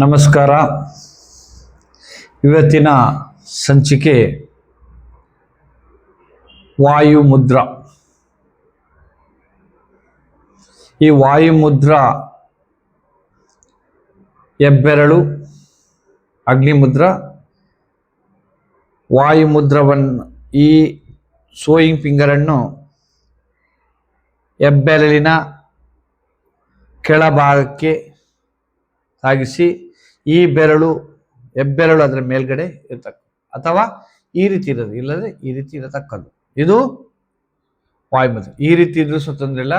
ನಮಸ್ಕಾರ. ಇವತ್ತಿನ ಸಂಚಿಕೆ ವಾಯುಮುದ್ರ. ಈ ವಾಯುಮುದ್ರ ಹೆಬ್ಬೆರಳು ಅಗ್ನಿ ವಾಯುಮುದ್ರವನ್ನು ವಾಯು ಮುದ್ರವನ್ನು ಈ ಸೋಯಿಂಗ್ ಫಿಂಗರನ್ನು ಹೆಬ್ಬೆರಳಿನ ಕೆಳಭಾಗಕ್ಕೆ ಸಾಗಿಸಿ ಈ ಬೆರಳು ಹೆಬ್ಬೆರಳು ಅದರ ಮೇಲ್ಗಡೆ ಇರ್ತಕ್ಕ ಅಥವಾ ಈ ರೀತಿ ಇರೋದು ಇಲ್ಲದೆ ಈ ರೀತಿ ಇರತಕ್ಕದ್ದು. ಇದು ವಾಯುಮುದ್ರ ಈ ರೀತಿ ಇದ್ರೂ ಸಹ ತೊಂದರೆ ಇಲ್ಲ.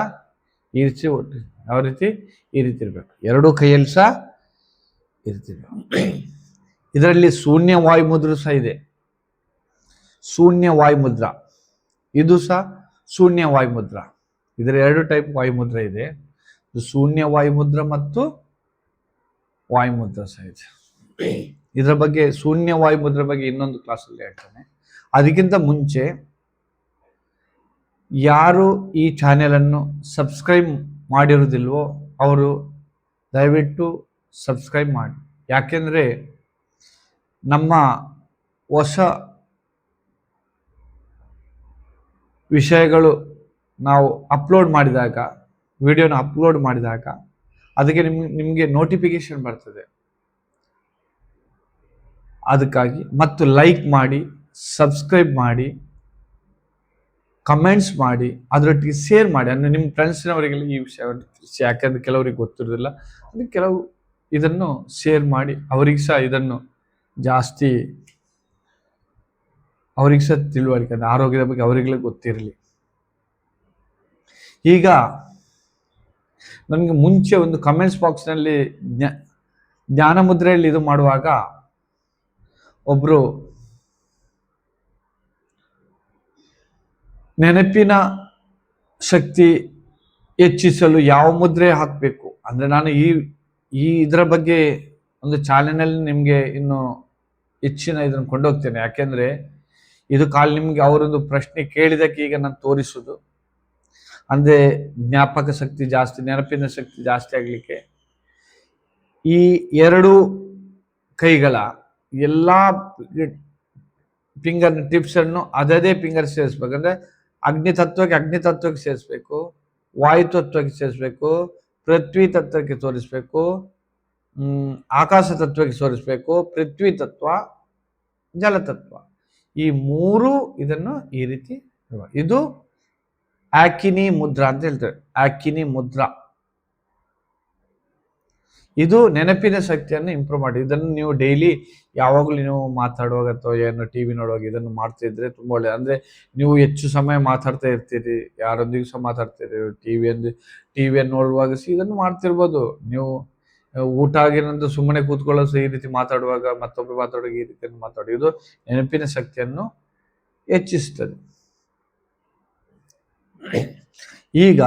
ಈ ರೀತಿ ಯಾವ ರೀತಿ? ಈ ರೀತಿ ಇರಬೇಕು. ಎರಡೂ ಕೈಯಲ್ಲಿ ಸಹ ಈ ರೀತಿ ಇದರಲ್ಲಿ ಶೂನ್ಯ ವಾಯುಮುದ್ರ ಸಹ ಇದೆ. ಶೂನ್ಯ ವಾಯುಮುದ್ರ. ಇದು ಸಹ ಶೂನ್ಯ ವಾಯುಮುದ್ರ. ಇದರ ಎರಡು ಟೈಪ್ ವಾಯುಮುದ್ರ ಇದು ಶೂನ್ಯ ವಾಯುಮುದ್ರ ಮತ್ತು ವಾಯುಮುದ್ರ ಸಹಿತ. ಇದೆ ಇದರ ಬಗ್ಗೆ ಶೂನ್ಯ ವಾಯುಮುದ್ರ ಬಗ್ಗೆ ಇನ್ನೊಂದು ಕ್ಲಾಸಲ್ಲಿ ಹೇಳ್ತಾನೆ. ಅದಕ್ಕಿಂತ ಮುಂಚೆ ಯಾರು ಈ ಚಾನೆಲನ್ನು ಸಬ್ಸ್ಕ್ರೈಬ್ ಮಾಡಿರೋದಿಲ್ವೋ ಅವರು ದಯವಿಟ್ಟು ಸಬ್ಸ್ಕ್ರೈಬ್ ಮಾಡಿ. ಯಾಕೆಂದರೆ ನಮ್ಮ ಹೊಸ ವಿಷಯಗಳು ನಾವು ಅಪ್ಲೋಡ್ ಮಾಡಿದಾಗ ವಿಡಿಯೋನ ಅಪ್ಲೋಡ್ ಮಾಡಿದಾಗ ಅದಕ್ಕೆ ನಿಮ್ಗೆ ನಿಮಗೆ ನೋಟಿಫಿಕೇಶನ್ ಬರ್ತದೆ. ಅದಕ್ಕಾಗಿ ಮತ್ತು ಲೈಕ್ ಮಾಡಿ ಸಬ್ಸ್ಕ್ರೈಬ್ ಮಾಡಿ ಕಮೆಂಟ್ಸ್ ಮಾಡಿ, ಅದರೊಟ್ಟಿಗೆ ಶೇರ್ ಮಾಡಿ. ಅಂದರೆ ನಿಮ್ಮ ಫ್ರೆಂಡ್ಸ್ನವರಿಗೆಲ್ಲ ಈ ವಿಷಯ ತಿಳಿಸಿ. ಯಾಕಂದ್ರೆ ಕೆಲವರಿಗೆ ಗೊತ್ತಿರೋದಿಲ್ಲ. ಅದಕ್ಕೆ ಕೆಲವು ಇದನ್ನು ಶೇರ್ ಮಾಡಿ, ಅವ್ರಿಗೆ ಸಹ ಇದನ್ನು ಜಾಸ್ತಿ ಅವ್ರಿಗೆ ಸಹ ತಿಳುವಳಿಕೆ ಆರೋಗ್ಯದ ಬಗ್ಗೆ ಅವರಿಗೆಲ್ಲ ಗೊತ್ತಿರಲಿ. ಈಗ ನನಗೆ ಮುಂಚೆ ಒಂದು ಕಮೆಂಟ್ಸ್ ಬಾಕ್ಸ್ನಲ್ಲಿ ಜ್ಞಾ, ಜ್ಞಾನ ಮುದ್ರೆಯಲ್ಲಿ ಇದು ಮಾಡುವಾಗ ಒಬ್ಬರು ನೆನಪಿನ ಶಕ್ತಿ ಹೆಚ್ಚಿಸಲು ಯಾವ ಮುದ್ರೆ ಹಾಕಬೇಕು? ಅಂದರೆ ನಾನು ಈ ಈ ಇದರ ಬಗ್ಗೆ ಒಂದು ಚಾಲೆನಲ್ಲಿ ನಿಮಗೆ ಇನ್ನು ಹೆಚ್ಚಿನ ಇದನ್ನು ಕೊಂಡೋಗ್ತೇನೆ. ಯಾಕೆಂದರೆ ಇದು ಕಾಲ್ ನಿಮಗೆ ಅವರೊಂದು ಪ್ರಶ್ನೆ ಕೇಳಿದಕ್ಕೆ ಈಗ ನಾನು ತೋರಿಸುವುದು ಅಂದರೆ ಜ್ಞಾಪಕ ಶಕ್ತಿ ಜಾಸ್ತಿ, ನೆನಪಿನ ಶಕ್ತಿ ಜಾಸ್ತಿ ಆಗಲಿಕ್ಕೆ ಈ ಎರಡು ಕೈಗಳ ಎಲ್ಲ ಫಿಂಗರ್ ಟಿಪ್ಸನ್ನು ಅದೇ ಫಿಂಗರ್ ಸೇರಿಸ್ಬೇಕು. ಅಂದರೆ ಅಗ್ನಿ ತತ್ವಕ್ಕೆ ಅಗ್ನಿ ತತ್ವಕ್ಕೆ ಸೇರಿಸ್ಬೇಕು, ವಾಯು ತತ್ವಕ್ಕೆ ಸೇರಿಸ್ಬೇಕು, ಪೃಥ್ವಿ ತತ್ವಕ್ಕೆ ತೋರಿಸ್ಬೇಕು ಆಕಾಶ ತತ್ವಕ್ಕೆ ತೋರಿಸ್ಬೇಕು, ಪೃಥ್ವಿ ತತ್ವ ಜಲತತ್ವ ಈ ಮೂರು ಇದನ್ನು ಈ ರೀತಿ ಇದು ಆಕಿನಿ ಮುದ್ರಾ ಅಂತ ಹೇಳ್ತಾರೆ. ಆಕಿನಿ ಮುದ್ರಾ. ಇದು ನೆನಪಿನ ಶಕ್ತಿಯನ್ನು ಇಂಪ್ರೂವ್ ಮಾಡಿ. ಇದನ್ನು ನೀವು ಡೈಲಿ ಯಾವಾಗಲೂ ನೀವು ಮಾತಾಡುವಾಗ ಅಥವಾ ಏನು ಟಿ ವಿ ನೋಡುವಾಗ ಇದನ್ನು ಮಾಡ್ತಿದ್ರೆ ತುಂಬ ಒಳ್ಳೆ. ಅಂದರೆ ನೀವು ಹೆಚ್ಚು ಸಮಯ ಮಾತಾಡ್ತಾ ಇರ್ತೀರಿ. ಯಾರೊಂದಿಗೂ ಸಹ ಮಾತಾಡ್ತೀರಿ ಟಿ ಅಂದ್ರೆ ಟಿ ವಿಯನ್ನು ನೋಡುವಾಗ ಸಹ ಇದನ್ನು ಮಾಡ್ತಿರ್ಬೋದು. ನೀವು ಊಟ ಆಗಿರೋದು ಸುಮ್ಮನೆ ಕೂತ್ಕೊಳ್ಳೋ ಸಹ ಈ ರೀತಿ ಮಾತಾಡುವಾಗ ಮತ್ತೊಬ್ಬರು ಮಾತಾಡುವಾಗ ಈ ರೀತಿಯನ್ನು ಮಾತಾಡಿ ಇದು ನೆನಪಿನ ಶಕ್ತಿಯನ್ನು ಹೆಚ್ಚಿಸ್ತದೆ. ಈಗ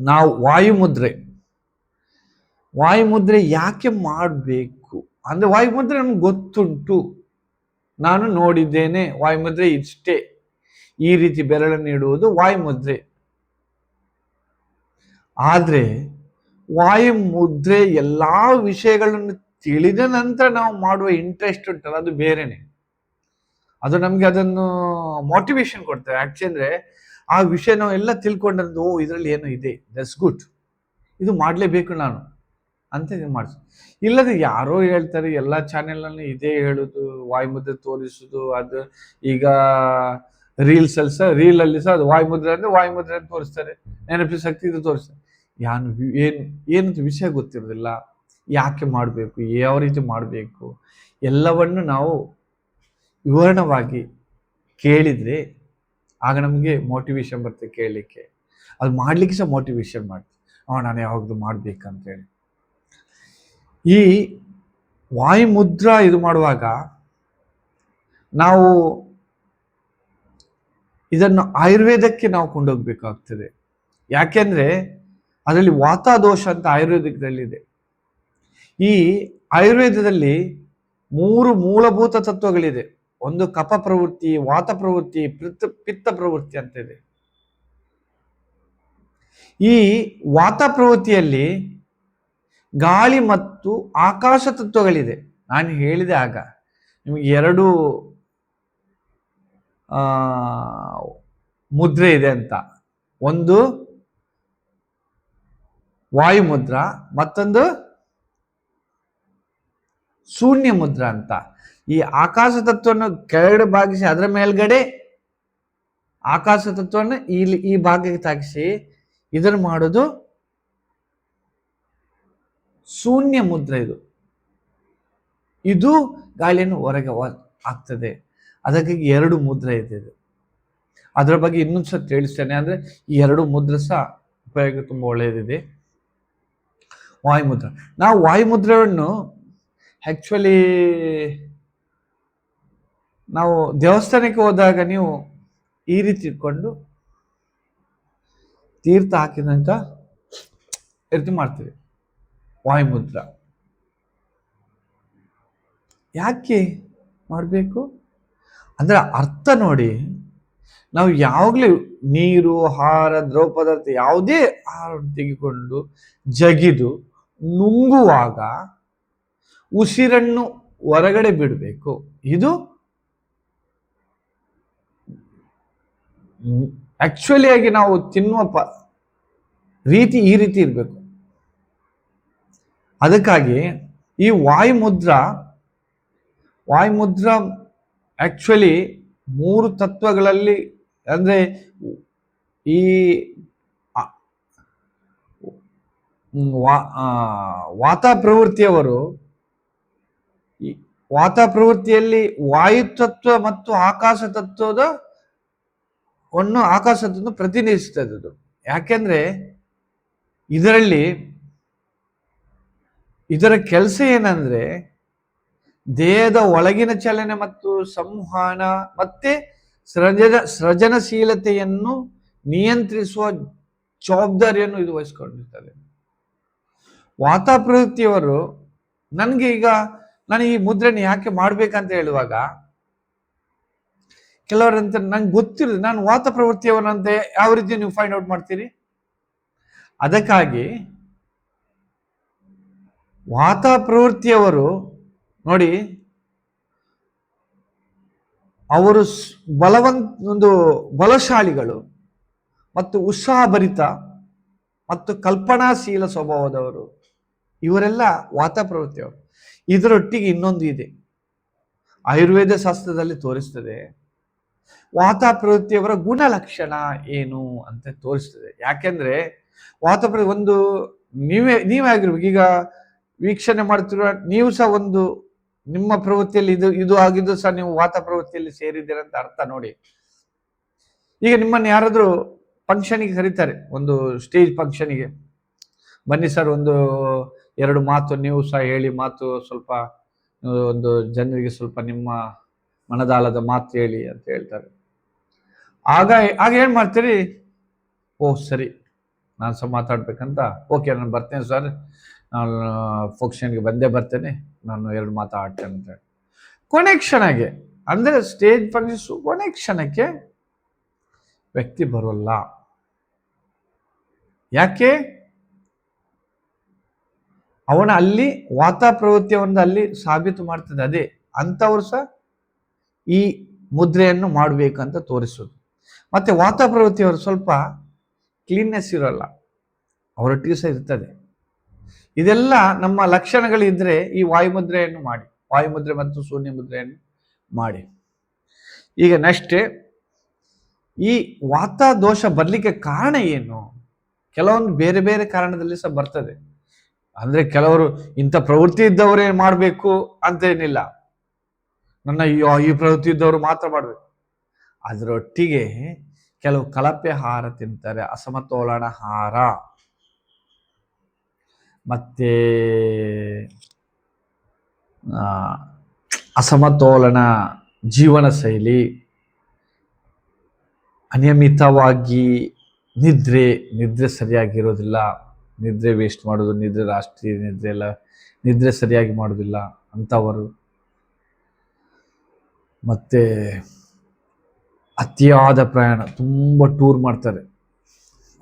ನಾವು ವಾಯುಮುದ್ರೆ ವಾಯುಮುದ್ರೆ ಯಾಕೆ ಮಾಡಬೇಕು? ಅಂದ್ರೆ ವಾಯುಮುದ್ರೆ ನಮ್ಗೆ ಗೊತ್ತುಂಟು. ನಾನು ನೋಡಿದ್ದೇನೆ, ವಾಯುಮುದ್ರೆ ಇಷ್ಟೇ. ಈ ರೀತಿ ಬೆರಳನ್ನು ಇಡುವುದು ವಾಯುಮುದ್ರೆ. ಆದರೆ ವಾಯುಮುದ್ರೆ ಎಲ್ಲಾ ವಿಷಯಗಳನ್ನು ತಿಳಿದ ನಂತರ ನಾವು ಮಾಡುವ ಇಂಟ್ರೆಸ್ಟ್ ಉಂಟಲ್ಲ, ಅದು ಬೇರೆನೆ. ಅದು ನಮ್ಗೆ ಅದನ್ನು ಮೋಟಿವೇಶನ್ ಕೊಡ್ತೇವೆ. ಯಾಕೆಂದ್ರೆ ಆ ವಿಷಯ ನಾವು ಎಲ್ಲ ತಿಳ್ಕೊಂಡಂದು, ಓ, ಇದರಲ್ಲಿ ಏನೋ ಇದೆ. ದಟ್ಸ್ ಗುಡ್ ಇದು ಮಾಡಲೇಬೇಕು ನಾನು. ಅಂತ ಇದು ಮಾಡಿಸ್. ಇಲ್ಲದೆ ಯಾರೋ ಹೇಳ್ತಾರೆ, ಎಲ್ಲ ಚಾನೆಲ್ನಲ್ಲಿ ಇದೇ ಹೇಳೋದು, ವಾಯುಮುದ್ರೆ ತೋರಿಸೋದು, ಅದು ಈಗ ರೀಲ್ಸ್ ಅಲ್ಲಿ ಸಹ ರೀಲ್ ಅಲ್ಲಿ ಸಹ ಅದು ವಾಯುಮುದ್ರೆ ಅಂದ್ರೆ ವಾಯುಮುದ್ರೆ ಅಂತ ತೋರಿಸ್ತಾರೆ. ನೆನಪಿನ ಶಕ್ತಿ ಇದು ತೋರಿಸ್ತಾರೆ. ಯಾನು, ಏನು, ಏನಂತ ವಿಷಯ ಗೊತ್ತಿರೋದಿಲ್ಲ. ಯಾಕೆ ಮಾಡಬೇಕು, ಯಾವ ರೀತಿ ಮಾಡಬೇಕು? ಎಲ್ಲವನ್ನು ನಾವು ವಿವರಣವಾಗಿ ಕೇಳಿದರೆ ಆಗ ನಮಗೆ ಮೋಟಿವೇಶನ್ ಬರುತ್ತೆ ಕೇಳಲಿಕ್ಕೆ. ಅದು ಮಾಡಲಿಕ್ಕೆ ಸಹ ಮೋಟಿವೇಶನ್ ಮಾಡ್ತೀವಿ ಅವ, ನಾನು ಯಾವಾಗಲೂ ಮಾಡಬೇಕಂತೇಳಿ. ಈ ವಾಯುಮುದ್ರಾ ಇದು ಮಾಡುವಾಗ ನಾವು ಇದನ್ನು ಆಯುರ್ವೇದಕ್ಕೆ ನಾವು ಕೊಂಡೋಗ್ಬೇಕಾಗ್ತದೆ. ಯಾಕೆಂದರೆ ಅದರಲ್ಲಿ ವಾತಾದೋಷ ಅಂತ ಆಯುರ್ವೇದದಲ್ಲಿದೆ ಈ ಆಯುರ್ವೇದದಲ್ಲಿ ಮೂರು ಮೂಲಭೂತ ತತ್ವಗಳಿದೆ. ಒಂದು ಕಪ ಪ್ರವೃತ್ತಿ, ವಾತ ಪ್ರವೃತ್ತಿ ಪಿತ್ತ ಪಿತ್ತ ಪ್ರವೃತ್ತಿ ಅಂತ ಇದೆ. ಈ ವಾತ ಪ್ರವೃತ್ತಿಯಲ್ಲಿ ಗಾಳಿ ಮತ್ತು ಆಕಾಶ ತತ್ವಗಳಿದೆ. ನಾನು ಹೇಳಿದೆ ಆಗ ನಿಮಗೆ ಎರಡು ಮುದ್ರೆ ಇದೆ ಅಂತ. ಒಂದು ವಾಯುಮುದ್ರ, ಮತ್ತೊಂದು ಶೂನ್ಯ ಮುದ್ರ ಅಂತ. ಈ ಆಕಾಶ ತತ್ವವನ್ನು ಕೆಳಗಡೆ ಭಾಗಿಸಿ ಅದರ ಮೇಲ್ಗಡೆ ಆಕಾಶ ತತ್ವವನ್ನು ಇಲ್ಲಿ ಈ ಭಾಗಕ್ಕೆ ತಾಗಿಸಿ ಇದನ್ನು ಮಾಡೋದು ಶೂನ್ಯ ಮುದ್ರ ಇದು. ಇದು ಗಾಳಿಯನ್ನು ಹೊರಗೆ ಆಗ್ತದೆ ಅದಕ್ಕೆ ಎರಡು ಮುದ್ರ ಇದೆ ಇದು. ಅದರ ಬಗ್ಗೆ ಇನ್ನೊಂದು ಸಹ ತಿಳಿಸ್ತೇನೆ ಅಂದ್ರೆ ಈ ಎರಡು ಮುದ್ರ ಸಹ ಉಪಯೋಗ ತುಂಬ ಒಳ್ಳೆಯದಿದೆ. ವಾಯುಮುದ್ರ. ನಾವು ವಾಯುಮುದ್ರೆಯನ್ನು ಆಕ್ಚುಲಿ ನಾವು ದೇವಸ್ಥಾನಕ್ಕೆ ಹೋದಾಗ ನೀವು ಈ ರೀತಿ ಇಟ್ಕೊಂಡು ತೀರ್ಥ ಹಾಕಿದಂತ ಈ ರೀತಿ ಮಾಡ್ತೀವಿ ವಾಯುಮುದ್ರ. ಯಾಕೆ ಮಾಡಬೇಕು? ಅಂದರೆ ಅರ್ಥ ನೋಡಿ, ನಾವು ಯಾವಾಗಲೂ ನೀರು ಆಹಾರ ದ್ರವ ಪದಾರ್ಥ ಯಾವುದೇ ಆಹಾರ ತೆಗೆದುಕೊಂಡು ಜಗಿದು ನುಂಗುವಾಗ ಉಸಿರನ್ನು ಹೊರಗಡೆ ಬಿಡಬೇಕು. ಇದು ಆಕ್ಚುಲಿ ಆಗಿ ನಾವು ತಿನ್ನುವ ಪ ರೀತಿ ಈ ರೀತಿ ಇರಬೇಕು. ಅದಕ್ಕಾಗಿ ಈ ವಾಯುಮುದ್ರ ವಾಯುಮುದ್ರ ಆ್ಯಕ್ಚುಲಿ ಮೂರು ತತ್ವಗಳಲ್ಲಿ ಅಂದ್ರೆ ಈ ವಾ- ವಾತ ಪ್ರವೃತ್ತಿಯವರು ವಾತ ಪ್ರವೃತ್ತಿಯಲ್ಲಿ ವಾಯು ತತ್ವ ಮತ್ತು ಆಕಾಶ ತತ್ವದ ಒಂದು ಆಕಾಶ ತತ್ವ ಅದು. ಯಾಕೆಂದ್ರೆ ಇದರಲ್ಲಿ ಇದರ ಕೆಲಸ ಏನಂದ್ರೆ ದೇಹದ ಒಳಗಿನ ಚಲನೆ ಮತ್ತು ಸಂವಹನ ಮತ್ತೆ ಸೃಜನ ಸೃಜನಶೀಲತೆಯನ್ನು ನಿಯಂತ್ರಿಸುವ ಜವಾಬ್ದಾರಿಯನ್ನು ಇದು ವಹಿಸ್ಕೊಂಡಿರ್ತದೆ. ವಾತ ಪ್ರವೃತ್ತಿಯವರು ನನಗೆ ಈಗ ನಾನು ಈ ಮುದ್ರಣ ಯಾಕೆ ಮಾಡ್ಬೇಕಂತ ಹೇಳುವಾಗ ಕೆಲವರಂತ ನಂಗೆ ಗೊತ್ತಿರೋದು ನಾನು ವಾತ ಪ್ರವೃತ್ತಿಯವನಂತೆ ಯಾವ ರೀತಿ ನೀವು ಫೈಂಡ್ ಔಟ್ ಮಾಡ್ತೀರಿ? ಅದಕ್ಕಾಗಿ ವಾತ ಪ್ರವೃತ್ತಿಯವರು ನೋಡಿ, ಅವರು ಬಲವಂತ ಒಂದು ಬಲಶಾಲಿಗಳು ಮತ್ತು ಉತ್ಸಾಹಭರಿತ ಮತ್ತು ಕಲ್ಪನಾಶೀಲ ಸ್ವಭಾವದವರು. ಇವರೆಲ್ಲ ವಾತ ಪ್ರವೃತ್ತಿಯವರು. ಇದರೊಟ್ಟಿಗೆ ಇನ್ನೊಂದು ಇದೆ. ಆಯುರ್ವೇದ ಶಾಸ್ತ್ರದಲ್ಲಿ ತೋರಿಸ್ತದೆ ವಾತ ಪ್ರವೃತ್ತಿಯವರ ಗುಣಲಕ್ಷಣ ಏನು ಅಂತ ತೋರಿಸ್ತದೆ. ಯಾಕೆಂದ್ರೆ ವಾತ ಪ್ರ ಒಂದು ನೀವೇ ನೀವೇ ಆಗಿರ್ಬೇಕು ಈಗ ವೀಕ್ಷಣೆ ಮಾಡ್ತಿರುವ ನೀವು ಸಹ ಒಂದು ನಿಮ್ಮ ಪ್ರವೃತ್ತಿಯಲ್ಲಿ ಇದು ಇದು ಆಗಿದ್ದು ಸಹ ನೀವು ವಾತ ಪ್ರವೃತ್ತಿಯಲ್ಲಿ ಸೇರಿದ್ದೀರಂತ ಅರ್ಥ ನೋಡಿ. ಈಗ ನಿಮ್ಮನ್ನು ಯಾರಾದರೂ ಫಂಕ್ಷನಿಗೆ ಕರೀತಾರೆ, ಒಂದು ಸ್ಟೇಜ್ ಫಂಕ್ಷನಿಗೆ ಬನ್ನಿ ಸರ್ ಒಂದು ಎರಡು ಮಾತು ನೀವು ಸಹ ಹೇಳಿ ಮಾತು ಸ್ವಲ್ಪ ಒಂದು ಜನರಿಗೆ ಸ್ವಲ್ಪ ನಿಮ್ಮ ಮನದಾಳದ ಮಾತು ಹೇಳಿ ಅಂತ ಹೇಳ್ತಾರೆ. ಆಗ ಆಗ ಏನು ಮಾಡ್ತೀರಿ? ಓ, ಸರಿ. ನಾನು ಸಹ ಮಾತಾಡ್ಬೇಕಂತ. ಓಕೆ, ನಾನು ಬರ್ತೇನೆ ಸರ್. ನಾನು ಫಂಕ್ಷನ್ಗೆ ಬಂದೇ ಬರ್ತೇನೆ. ನಾನು ಎರಡು ಮಾತಾಡ್ತೇನೆ ಅಂತ ಹೇಳಿ. ಕೊನೆ ಕ್ಷಣಕ್ಕೆ, ಅಂದ್ರೆ ಸ್ಟೇಜ್ ಫಂಕ್ಷನ್ ಕೊನೆ ಕ್ಷಣಕ್ಕೆ ವ್ಯಕ್ತಿ ಬರೋಲ್ಲ. ಯಾಕೆ? ಅವನ ಅಲ್ಲಿ ವಾತ ಪ್ರವೃತ್ತಿಯನ್ನು ಅಲ್ಲಿ ಸಾಬೀತು ಮಾಡ್ತದೆ. ಅದೇ ಅಂಥವ್ರು ಸಹ ಈ ಮುದ್ರೆಯನ್ನು ಮಾಡಬೇಕಂತ ತೋರಿಸೋದು. ಮತ್ತೆ ವಾತ ಪ್ರವೃತ್ತಿಯವರು ಸ್ವಲ್ಪ ಕ್ಲೀನ್ನೆಸ್ ಇರೋಲ್ಲ. ಅವರೊಟ್ಟಿಗೆ ಸಹ ಇರ್ತದೆ. ಇದೆಲ್ಲ ನಮ್ಮ ಲಕ್ಷಣಗಳಿದ್ದರೆ ಈ ವಾಯುಮುದ್ರೆಯನ್ನು ಮಾಡಿ, ವಾಯುಮುದ್ರೆ ಮತ್ತು ಶೂನ್ಯ ಮುದ್ರೆಯನ್ನು ಮಾಡಿ. ಈಗ ನೆಕ್ಸ್ಟ್ ಈ ವಾತ ದೋಷ ಬರಲಿಕ್ಕೆ ಕಾರಣ ಏನು? ಕೆಲವೊಂದು ಬೇರೆ ಬೇರೆ ಕಾರಣದಲ್ಲಿ ಸಹ ಬರ್ತದೆ. ಅಂದ್ರೆ ಕೆಲವರು ಇಂಥ ಪ್ರವೃತ್ತಿ ಇದ್ದವರೇ ಮಾಡಬೇಕು ಅಂತ ಏನಿಲ್ಲ. ನನ್ನ ಈ ಪ್ರವೃತ್ತಿ ಇದ್ದವರು ಮಾತ್ರ ಮಾಡಬೇಕು. ಅದರೊಟ್ಟಿಗೆ ಕೆಲವು ಕಳಪೆ ಆಹಾರ ತಿಂತಾರೆ, ಅಸಮತೋಲನ ಆಹಾರ ಮತ್ತೆ ಅಸಮತೋಲನ ಜೀವನ ಶೈಲಿ, ಅನಿಯಮಿತವಾಗಿ ನಿದ್ರೆ ನಿದ್ರೆ ಸರಿಯಾಗಿರೋದಿಲ್ಲ. ನಿದ್ರೆ ವೇಸ್ಟ್ ಮಾಡೋದು, ನಿದ್ರೆ ರಾಷ್ಟ್ರೀಯ ನಿದ್ರೆ ಎಲ್ಲ, ನಿದ್ರೆ ಸರಿಯಾಗಿ ಮಾಡೋದಿಲ್ಲ ಅಂಥವರು ಮತ್ತು ಅತಿಯಾದ ಪ್ರಯಾಣ, ತುಂಬ ಟೂರ್ ಮಾಡ್ತಾರೆ.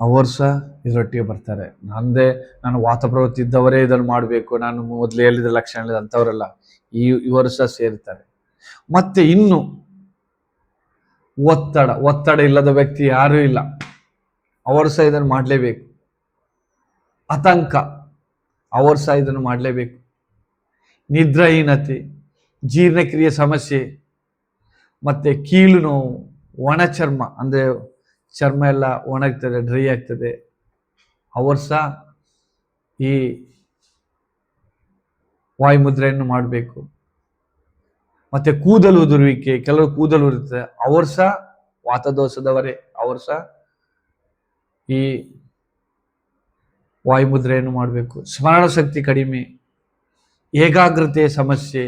ಅವರು ಸಹ ಇದರೊಟ್ಟಿಗೆ ಬರ್ತಾರೆ. ನಂದೇ ನಾನು ವಾತಪ್ರವೃತ್ತಿ ಇದ್ದವರೇ ಇದನ್ನು ಮಾಡಬೇಕು, ನಾನು ಮೊದಲು ಹೇಳಿದ ಲಕ್ಷಣ ಅಂಥವರೆಲ್ಲ ಈ ಇವರು ಸಹ ಸೇರ್ತಾರೆ. ಮತ್ತೆ ಇನ್ನು ಒತ್ತಡ ಒತ್ತಡ ಇಲ್ಲದ ವ್ಯಕ್ತಿ ಯಾರೂ ಇಲ್ಲ. ಅವರು ಸಹ ಇದನ್ನು ಮಾಡಲೇಬೇಕು. ಆತಂಕ. ಅವರು ಸಹ ಇದನ್ನು ಮಾಡಲೇಬೇಕು. ನಿದ್ರಾಹೀನತೆ, ಜೀರ್ಣಕ್ರಿಯೆ ಸಮಸ್ಯೆ, ಮತ್ತು ಕೀಲು ನೋವು, ಒಣ ಚರ್ಮ, ಅಂದರೆ ಚರ್ಮ ಎಲ್ಲ ಒಣಗ್ತದೆ, ಡ್ರೈ ಆಗ್ತದೆ. ಅವರು ಸಹ ಈ ವಾಯುಮುದ್ರೆಯನ್ನು ಮಾಡಬೇಕು. ಮತ್ತು ಕೂದಲು ಉದುರುವಿಕೆ ಕೆಲವರು ಕೂದಲು ಉರುತ್ತದೆ ಅವರು ಸಹ ವಾತದೋಷದವರೇ, ಅವರು ಸಹ ಈ ವಾಯುಮುದ್ರೆಯನ್ನು ಮಾಡಬೇಕು. ಸ್ಮರಣ ಶಕ್ತಿ ಕಡಿಮೆ, ಏಕಾಗ್ರತೆ ಸಮಸ್ಯೆ,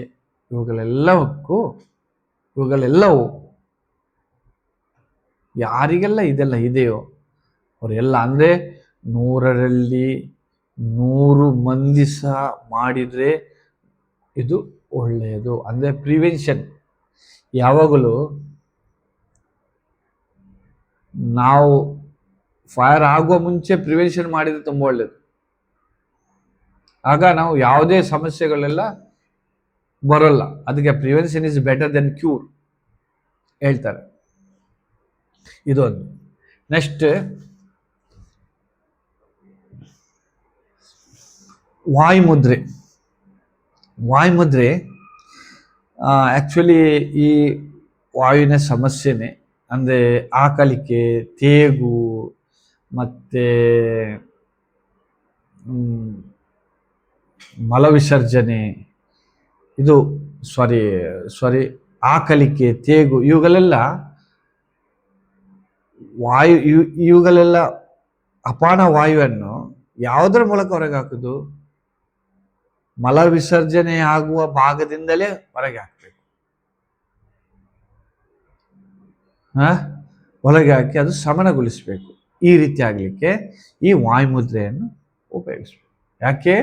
ಇವುಗಳೆಲ್ಲವಕ್ಕೂ, ಇವುಗಳೆಲ್ಲವೂ ಯಾರಿಗೆಲ್ಲ ಇದೆಲ್ಲ ಇದೆಯೋ ಅವರೆಲ್ಲ ಅಂದರೆ ನೂರರಲ್ಲಿ ನೂರು ಮಂದಿ ಸಹ ಮಾಡಿದರೆ ಇದು ಒಳ್ಳೆಯದು. ಅಂದರೆ ಪ್ರಿವೆನ್ಷನ್. ಯಾವಾಗಲೂ ನಾವು ಫೈರ್ ಆಗುವ ಮುಂಚೆ ಪ್ರಿವೆನ್ಷನ್ ಮಾಡಿದರೆ ತುಂಬ ಒಳ್ಳೆಯದು ಆಗ ನಾವು ಯಾವುದೇ ಸಮಸ್ಯೆಗಳೆಲ್ಲ ಬರೋಲ್ಲ. ಅದಕ್ಕೆ prevention is better than cure ಹೇಳ್ತಾರೆ. ಇದೊಂದು. ನೆಕ್ಸ್ಟ್ ವಾಯುಮುದ್ರೆ. ವಾಯುಮುದ್ರೆ ಆ್ಯಕ್ಚುಲಿ ಈ ವಾಯುವಿನ ಸಮಸ್ಯೆನೇ, ಅಂದರೆ ಆಕಲಿಕೆ ತೇಗು ಮತ್ತು ಮಲವಿಸರ್ಜನೆ ಇದು ಸಾರಿ ಸಾರಿ ಆಕಲಿಕೆ, ತೇಗು, ಇವುಗಳೆಲ್ಲ ವಾಯು, ಇವು, ಇವುಗಳೆಲ್ಲ ಅಪಾನ ವಾಯುವನ್ನು ಯಾವುದರ ಮೂಲಕ ಹೊರಗೆ ಹಾಕೋದು? ಮಲವಿಸರ್ಜನೆ ಆಗುವ ಭಾಗದಿಂದಲೇ ಹೊರಗೆ ಹಾಕಬೇಕು. ಹೊರಗೆ ಹಾಕಿ ಅದು ಶಮನಗೊಳಿಸಬೇಕು. ಈ ರೀತಿ ಆಗಲಿಕ್ಕೆ ಈ ವಾಯುಮುದ್ರೆಯನ್ನು ಉಪಯೋಗಿಸ್ಬೇಕು. ಯಾಕೆ?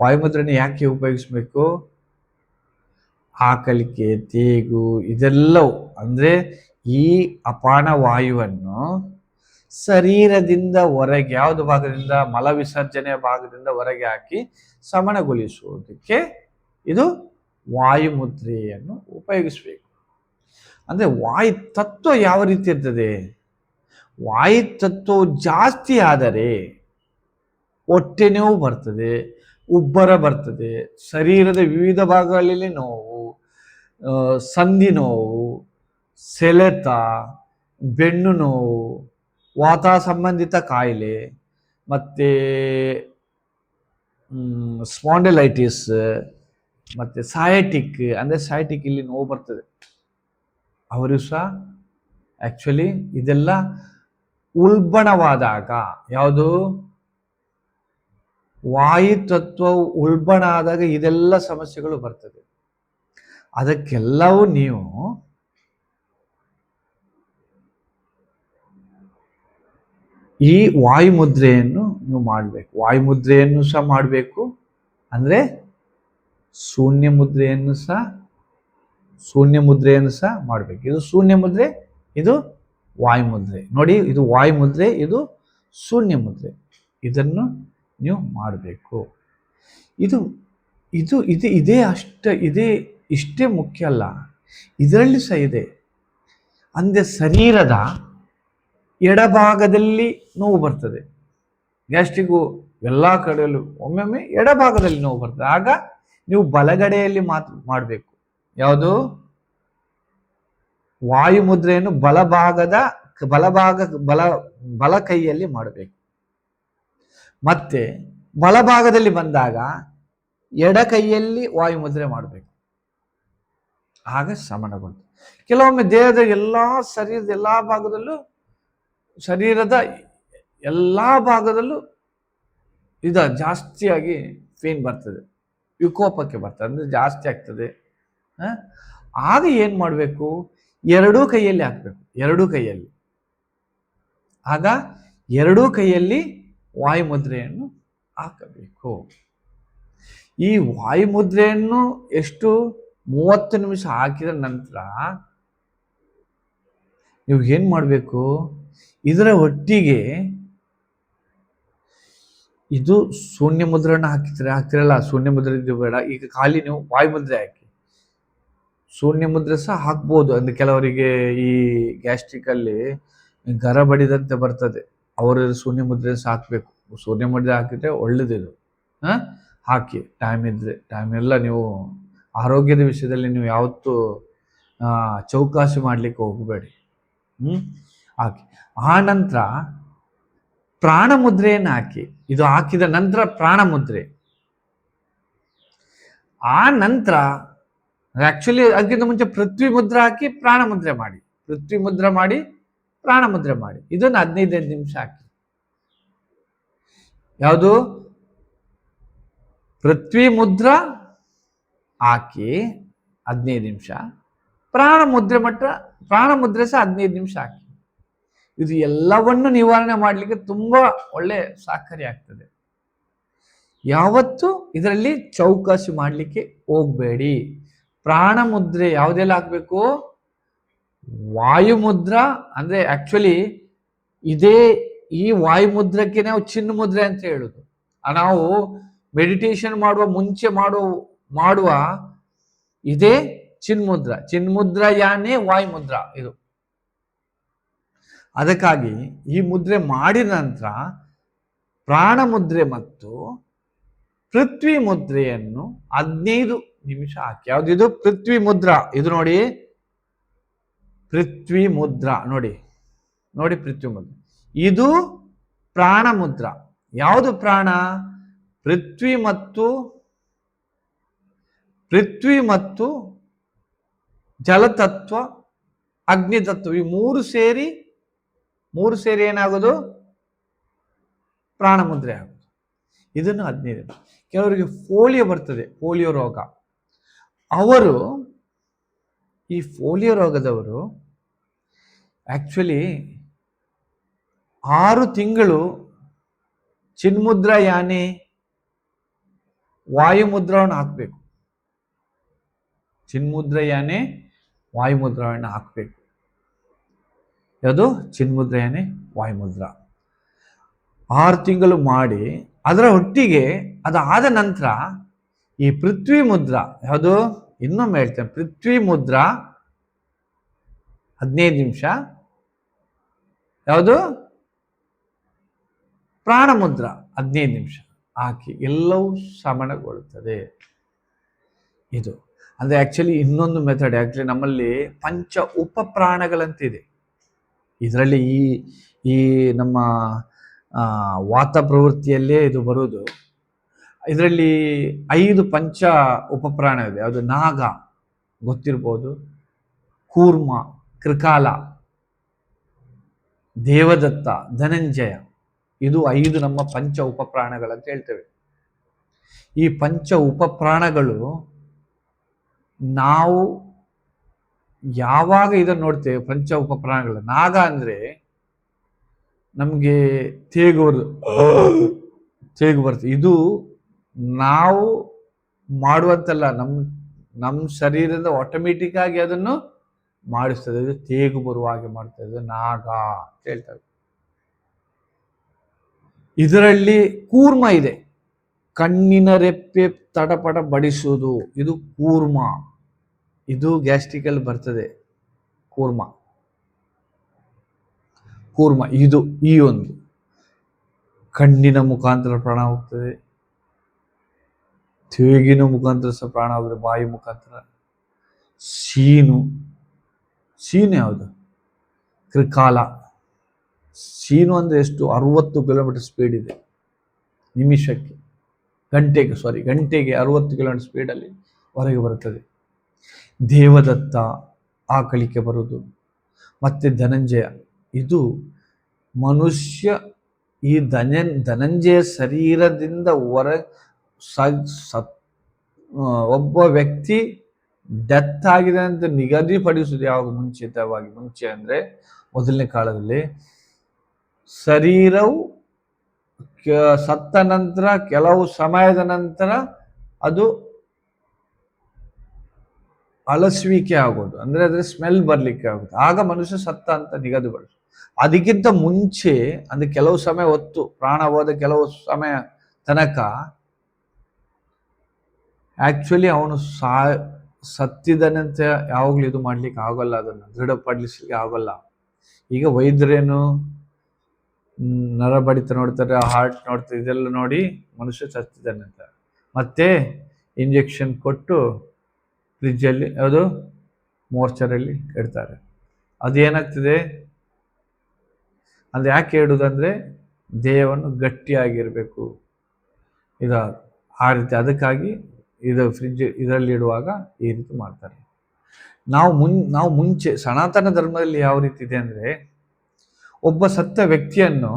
ವಾಯುಮುದ್ರೆಯನ್ನು ಯಾಕೆ ಉಪಯೋಗಿಸ್ಬೇಕು? ಆಕಲಿಕೆ ತೇಗು ಇದೆಲ್ಲವೂ ಅಂದರೆ ಈ ಅಪಾನ ವಾಯುವನ್ನು ಶರೀರದಿಂದ ಹೊರಗೆ, ಯಾವುದು ಭಾಗದಿಂದ? ಮಲ ವಿಸರ್ಜನೆ ಭಾಗದಿಂದ ಹೊರಗೆ ಹಾಕಿ ಸಮನಗೊಳಿಸುವುದಕ್ಕೆ ಇದು ವಾಯುಮುದ್ರೆಯನ್ನು ಉಪಯೋಗಿಸಬೇಕು. ಅಂದರೆ ವಾಯು ತತ್ವ ಯಾವ ರೀತಿ ಇರ್ತದೆ? ವಾಯು ತತ್ವವು ಜಾಸ್ತಿ ಆದರೆ ಹೊಟ್ಟೆ ನೋವು ಬರ್ತದೆ, ಉಬ್ಬರ ಬರ್ತದೆ, ಶರೀರದ ವಿವಿಧ ಭಾಗಗಳಲ್ಲಿ ನೋವು ಸಂಧಿ ನೋವು, ಸೆಳೆತ ಬೆನ್ನು ನೋವು, ವಾತ ಸಂಬಂಧಿತ ಕಾಯಿಲೆ, ಮತ್ತು ಸ್ಪಾಂಡಲೈಟಿಸ್ ಮತ್ತು ಸಾಯಟಿಕ್ ಅಂದರೆ ಸಯಾಟಿಕ್ ಇಲ್ಲಿ ನೋವು ಬರ್ತದೆ. ಅವರು ಸಹ ಆ್ಯಕ್ಚುಲಿ ಇದೆಲ್ಲ ಉಲ್ಬಣವಾದಾಗ, ಯಾವುದು? ವಾಯು ತತ್ವವು ಉಲ್ಬಣ ಆದಾಗ ಇದೆಲ್ಲ ಸಮಸ್ಯೆಗಳು ಬರ್ತದೆ. ಅದಕ್ಕೆಲ್ಲವೂ ನೀವು ಈ ವಾಯುಮುದ್ರೆಯನ್ನು ನೀವು ಮಾಡಬೇಕು. ವಾಯುಮುದ್ರೆಯನ್ನು ಸಹ ಮಾಡಬೇಕು. ಅಂದರೆ ಶೂನ್ಯ ಮುದ್ರೆಯನ್ನು ಸಹ ಶೂನ್ಯ ಮುದ್ರೆಯನ್ನು ಸಹ ಮಾಡಬೇಕು. ಇದು ಶೂನ್ಯ ಮುದ್ರೆ ಇದು ವಾಯುಮುದ್ರೆ. ನೋಡಿ, ಇದು ವಾಯುಮುದ್ರೆ, ಇದು ಶೂನ್ಯ ಮುದ್ರೆ. ಇದನ್ನು ನೀವು ಮಾಡಬೇಕು. ಇದು ಇದು ಇದು ಇದೇ ಅಷ್ಟ, ಇದೇ ಇಷ್ಟೇ ಮುಖ್ಯ ಅಲ್ಲ. ಇದರಲ್ಲಿ ಸಹ ಇದೆ. ಅಂದರೆ ಶರೀರದ ಎಡಭಾಗದಲ್ಲಿ ನೋವು ಬರ್ತದೆ. ಗ್ಯಾಸ್ಟ್ರಿಕ್ಕು ಎಲ್ಲ ಕಡೆಯಲ್ಲೂ ಒಮ್ಮೊಮ್ಮೆ ಎಡಭಾಗದಲ್ಲಿ ನೋವು ಬರ್ತದೆ. ಆಗ ನೀವು ಬಲಗಡೆಯಲ್ಲಿ ಮಾತು ಮಾಡಬೇಕು. ಯಾವುದು? ವಾಯು ಮುದ್ರೆಯನ್ನು ಬಲಭಾಗದ, ಬಲಭಾಗ, ಬಲ ಬಲ ಕೈಯಲ್ಲಿ ಮಾಡಬೇಕು. ಮತ್ತೆ ಬಲಭಾಗದಲ್ಲಿ ಬಂದಾಗ ಎಡ ಕೈಯಲ್ಲಿ ವಾಯು ಮುದ್ರೆ ಮಾಡಬೇಕು. ಆಗ ಶ್ರಮಣಗೊಂಡು ಕೆಲವೊಮ್ಮೆ ದೇಹದ ಎಲ್ಲ ಶರೀರದ ಎಲ್ಲ ಭಾಗದಲ್ಲೂ, ಶರೀರದ ಎಲ್ಲ ಭಾಗದಲ್ಲೂ ಇದ ಜಾಸ್ತಿಯಾಗಿ ಪೇನ್ ಬರ್ತದೆ. ವಿಕೋಪಕ್ಕೆ ಬರ್ತದೆ. ಅಂದರೆ ಜಾಸ್ತಿ ಆಗ್ತದೆ. ಆಗ ಏನು ಮಾಡಬೇಕು? ಎರಡೂ ಕೈಯಲ್ಲಿ ಹಾಕಬೇಕು. ಎರಡೂ ಕೈಯಲ್ಲಿ. ಆಗ ಎರಡೂ ಕೈಯಲ್ಲಿ ವಾಯುಮುದ್ರೆಯನ್ನು ಹಾಕಬೇಕು. ಈ ವಾಯುಮುದ್ರೆಯನ್ನು ಎಷ್ಟು ಮೂವತ್ತು ನಿಮಿಷ ಹಾಕಿದ ನಂತರ ನೀವು ಏನು ಮಾಡಬೇಕು? ಇದರ ಒಟ್ಟಿಗೆ ಇದು ಶೂನ್ಯ ಮುದ್ರಣ ಹಾಕಿದ್ರೆ, ಹಾಕ್ತಿರಲ್ಲ, ಶೂನ್ಯ ಮುದ್ರೆ ಇದು ಬೇಡ. ಈಗ ಖಾಲಿ ನೀವು ವಾಯು ಮುದ್ರೆ ಹಾಕಿ. ಶೂನ್ಯ ಮುದ್ರೆ ಸಹ ಹಾಕ್ಬೋದು. ಅಂದ್ರೆ ಕೆಲವರಿಗೆ ಈ ಗ್ಯಾಸ್ಟ್ರಿಕ್ ಅಲ್ಲಿ ಗರ ಬಡಿದಂತೆ ಬರ್ತದೆ. ಅವರು ಶೂನ್ಯ ಮುದ್ರೆ ಸಹ ಹಾಕಬೇಕು. ಶೂನ್ಯ ಮುದ್ರೆ ಹಾಕಿದ್ರೆ ಒಳ್ಳೇದಿದು ಹಾಂ? ಹಾಕಿ. ಟೈಮ್ ಇದ್ದರೆ ಟೈಮ್ ಎಲ್ಲ ನೀವು ಆರೋಗ್ಯದ ವಿಷಯದಲ್ಲಿ ನೀವು ಯಾವತ್ತೂ ಚೌಕಾಸಿ ಮಾಡ್ಲಿಕ್ಕೆ ಹೋಗಬೇಡಿ. ಹ್ಞೂ ಹಾಕಿ. ಆ ನಂತರ ಪ್ರಾಣ ಮುದ್ರೆಯನ್ನು ಹಾಕಿ. ಇದು ಹಾಕಿದ ನಂತರ ಪ್ರಾಣ ಮುದ್ರೆ. ಆ ನಂತರ ಆಕ್ಚುಲಿ ಅದಕ್ಕಿಂತ ಮುಂಚೆ ಪೃಥ್ವಿ ಮುದ್ರೆ ಹಾಕಿ ಪ್ರಾಣ ಮುದ್ರೆ ಮಾಡಿ. ಪೃಥ್ವಿ ಮುದ್ರೆ ಮಾಡಿ, ಪ್ರಾಣ ಮುದ್ರೆ ಮಾಡಿ. ಇದನ್ನು ಹದಿನೈದೈದು ನಿಮಿಷ ಹಾಕಿ. ಯಾವುದು? ಪೃಥ್ವಿ ಮುದ್ರ ಹಾಕಿ ಹದಿನೈದು ನಿಮಿಷ. ಪ್ರಾಣ ಮುದ್ರೆ ಮಟ್ಟ, ಪ್ರಾಣ ಮುದ್ರೆ ಸಹ ಹದಿನೈದು ನಿಮಿಷ ಹಾಕಿ. ಇದು ಎಲ್ಲವನ್ನು ನಿವಾರಣೆ ಮಾಡಲಿಕ್ಕೆ ತುಂಬಾ ಒಳ್ಳೆ ಸಹಕಾರಿ ಆಗ್ತದೆ. ಯಾವತ್ತು ಇದರಲ್ಲಿ ಚೌಕಾಸಿ ಮಾಡಲಿಕ್ಕೆ ಹೋಗಬೇಡಿ. ಪ್ರಾಣ ಮುದ್ರೆ ಯಾವುದೆಲ್ಲ ಹಾಕಬೇಕು? ವಾಯುಮುದ್ರ. ಅಂದರೆ ಆಕ್ಚುಲಿ ಇದೇ ಈ ವಾಯುಮುದ್ರಕ್ಕೆ ನಾವು ಚಿನ್ನ ಮುದ್ರೆ ಅಂತ ಹೇಳುದು. ನಾವು ಮೆಡಿಟೇಷನ್ ಮಾಡುವ, ಮುಂಚೆ ಮಾಡುವ ಮಾಡುವ ಇದೇ ಚಿನ್ಮುದ್ರ ಚಿನ್ಮುದ್ರ ಯಾನೇ ವಾಯುಮುದ್ರ ಇದು. ಅದಕ್ಕಾಗಿ ಈ ಮುದ್ರೆ ಮಾಡಿದ ನಂತರ ಪ್ರಾಣ ಮುದ್ರೆ ಮತ್ತು ಪೃಥ್ವಿ ಮುದ್ರೆಯನ್ನು ಹದಿನೈದು ನಿಮಿಷ ಹಾಕಿ. ಇದು? ಪೃಥ್ವಿ ಮುದ್ರಾ. ಇದು ನೋಡಿ. ಪೃಥ್ವಿ ಮುದ್ರಾ. ನೋಡಿ. ನೋಡಿ ಪೃಥ್ವಿ ಮುದ್ರ. ಇದು ಪ್ರಾಣ ಮುದ್ರ. ಯಾವುದು ಪ್ರಾಣ? ಪೃಥ್ವಿ ಮತ್ತು ಪೃಥ್ವಿ ಮತ್ತು ಜಲತತ್ವ, ಅಗ್ನಿತತ್ವ. ಈ ಮೂರು ಸೇರಿ ಮೂರು ಸೇರಿ ಏನಾಗೋದು? ಪ್ರಾಣ ಮುದ್ರೆ ಆಗೋದು. ಇದನ್ನು ಹದಿನೈದು. ಕೆಲವರಿಗೆ ಪೋಲಿಯೋ ಬರ್ತದೆ. ಪೋಲಿಯೋ ರೋಗ. ಅವರು ಈ ಪೋಲಿಯೋ ರೋಗದವರು ಆ್ಯಕ್ಚುಲಿ ಆರು ತಿಂಗಳು ಚಿನ್ಮುದ್ರ ಯಾನೆ ವಾಯುಮುದ್ರವನ್ನು ಹಾಕಬೇಕು. ಚಿನ್ಮುದ್ರ ಯಾನೆ ವಾಯುಮುದ್ರವನ್ನು ಹಾಕಬೇಕು. ಯಾವುದು? ಚಿನ್ಮುದ್ರ ಯಾನೆ ವಾಯುಮುದ್ರ. ಆರು ತಿಂಗಳು ಮಾಡಿ ಅದರ ಒಟ್ಟಿಗೆ ಅದಾದ ನಂತರ ಈ ಪೃಥ್ವಿ ಮುದ್ರ ಯಾವುದು? ಇನ್ನೊಮ್ಮೆ ಹೇಳ್ತೇನೆ, ಪೃಥ್ವಿ ಮುದ್ರಾ ಹದಿನೈದು ನಿಮಿಷ. ಯಾವುದು? ಪ್ರಾಣ ಮುದ್ರ ಹದಿನೈದು ನಿಮಿಷ. ಹಾಕಿ ಎಲ್ಲವೂ ಶಮನಗೊಳ್ಳುತ್ತದೆ ಇದು. ಅಂದ್ರೆ ಆಕ್ಚುಲಿ ಇನ್ನೊಂದು ಮೆಥಡ್ ಆಕ್ಚುಲಿ ನಮ್ಮಲ್ಲಿ ಪಂಚ ಉಪ ಪ್ರಾಣಗಳಂತಿದೆ ಇದರಲ್ಲಿ ಈ ಈ ನಮ್ಮ ವಾತ ಪ್ರವೃತ್ತಿಯಲ್ಲೇ ಇದು ಬರುವುದು. ಇದರಲ್ಲಿ ಐದು ಪಂಚ ಉಪಪ್ರಾಣ ಇದೆ ಅದು ನಾಗ. ಗೊತ್ತಿರ್ಬೋದು. ಕೂರ್ಮ, ಕೃಕಾಲ, ದೇವದತ್ತ, ಧನಂಜಯ. ಇದು ಐದು ನಮ್ಮ ಪಂಚ ಉಪಪ್ರಾಣಗಳಂತ ಹೇಳ್ತೇವೆ. ಈ ಪಂಚ ಉಪಪ್ರಾಣಗಳು ನಾವು ಯಾವಾಗ ಇದನ್ನು ನೋಡ್ತೇವೆ? ಪಂಚ ಉಪಪ್ರಾಣಗಳು. ನಾಗ ಅಂದರೆ ನಮಗೆ ತೇಗು ತೇಗು ಬರ್ತದೆ. ಇದು ನಾವು ಮಾಡುವಂತಲ್ಲ ನಮ್ಮ ನಮ್ಮ ಶರೀರದ ಆಟೋಮೆಟಿಕ್ ಆಗಿ ಅದನ್ನು ಮಾಡಿಸ್ತದೆ. ಇದು ತೇಗು ಬರುವ ಹಾಗೆ ಮಾಡ್ತದೆ. ನಾಗ ಅಂತ ಹೇಳ್ತಾರೆ. ಇದರಲ್ಲಿ ಕೂರ್ಮ ಇದೆ. ಕಣ್ಣಿನ ರೆಪ್ಪೆ ತಡಪಡ ಬಡಿಸುವುದು. ಇದು ಕೂರ್ಮ. ಇದು ಗ್ಯಾಸ್ಟ್ರಿಕಲ್ ಬರ್ತದೆ. ಕೂರ್ಮ. ಕೂರ್ಮ. ಇದು ಈ ಒಂದು. ಕಣ್ಣಿನ ಮುಖಾಂತರ ಪ್ರಾಣ ಹೋಗ್ತದೆ. ತೇಗಿನ ಮುಖಾಂತರ ಸಹ ಪ್ರಾಣ ಬಾಯಿ ಮುಖಾಂತರ. ಸೀನು. ಸೀನು ಯಾವುದು? ಕೃಕಾಲ ಸೀನು ಅಂದ್ರೆ ಎಷ್ಟು? ಅರವತ್ತು ಕಿಲೋಮೀಟರ್ ಸ್ಪೀಡ್ ಇದೆ. ನಿಮಿಷಕ್ಕೆ. ಗಂಟೆಗೆ ಸಾರಿ ಗಂಟೆಗೆ ಅರವತ್ತು ಕಿಲೋಮೀಟರ್ ಸ್ಪೀಡಲ್ಲಿ ಹೊರಗೆ ಬರುತ್ತದೆ. ದೇವದತ್ತ ಆಕಳಿಕೆ ಬರುವುದು. ಮತ್ತೆ ಧನಂಜಯ. ಇದು ಮನುಷ್ಯ ಈ ಧನ, ಧನಂಜಯ ಶರೀರದಿಂದ ಹೊರ ಸತ್ ಒಬ್ಬ ವ್ಯಕ್ತಿ ಡೆತ್ ಆಗಿದೆ ಅಂತ ನಿಗದಿಪಡಿಸುವುದು ಯಾವಾಗ ಮುಂಚಿತವಾಗಿ? ಮುಂಚೆ ಅಂದ್ರೆ ಮೊದಲನೇ ಕಾಲದಲ್ಲಿ ಶರೀರವು ಸತ್ತ ನಂತರ ಕೆಲವು ಸಮಯದ ನಂತರ ಅದು ಅಳಸುವಿಕೆ ಆಗೋದು. ಅಂದ್ರೆ ಅದರ ಸ್ಮೆಲ್ ಬರಲಿಕ್ಕೆ ಆಗುತ್ತೆ. ಆಗ ಮನುಷ್ಯ ಸತ್ತ ಅಂತ ನಿಗದಿಪಡಿಸು ಅದಕ್ಕಿಂತ ಮುಂಚೆ ಅಂದ್ರೆ ಕೆಲವು ಸಮಯ ಹೊತ್ತು ಪ್ರಾಣ ಕೆಲವು ಸಮಯ ತನಕ ಆಕ್ಚುಲಿ ಅವನು ಸಾ ಸತ್ತಿದನಂತ ಯಾವಾಗಲೂ ಇದು ಮಾಡ್ಲಿಕ್ಕೆ ಆಗೋಲ್ಲ, ಅದನ್ನು ದೃಢಪಡಿಸ್ಲಿಕ್ಕೆ ಆಗೋಲ್ಲ. ಈಗ ವೈದ್ಯರೇನು ನರಬಡಿತ ನರ ಬಡಿತ ನೋಡ್ತಾರೆ ಹಾರ್ಟ್ ನೋಡ್ತಾರೆ, ಇದೆಲ್ಲ ನೋಡಿ ಮನುಷ್ಯ ಸತ್ತಿದ್ದಾನಂತ ಮತ್ತೆ ಇಂಜೆಕ್ಷನ್ ಕೊಟ್ಟು ಫ್ರಿಜ್ಜಲ್ಲಿ ಯಾವುದು ಮೋರ್ಚರಲ್ಲಿ ಇಡ್ತಾರೆ. ಅದೇನಾಗ್ತದೆ? ಅದು ಯಾಕೆ ಇಡುವುದಂದ್ರೆ ದೇಹವನ್ನು ಗಟ್ಟಿಯಾಗಿರಬೇಕು. ಇದು ಆ ರೀತಿ ಅದಕ್ಕಾಗಿ ಇದು ಫ್ರಿಜ್ ಇದರಲ್ಲಿ ಇಡುವಾಗ ಈ ರೀತಿ ಮಾಡ್ತಾರೆ. ನಾವು ಮುನ್, ನಾವು ಮುಂಚೆ ಸನಾತನ ಧರ್ಮದಲ್ಲಿ ಯಾವ ರೀತಿ ಇದೆ ಅಂದರೆ ಒಬ್ಬ ಸತ್ತ ವ್ಯಕ್ತಿಯನ್ನು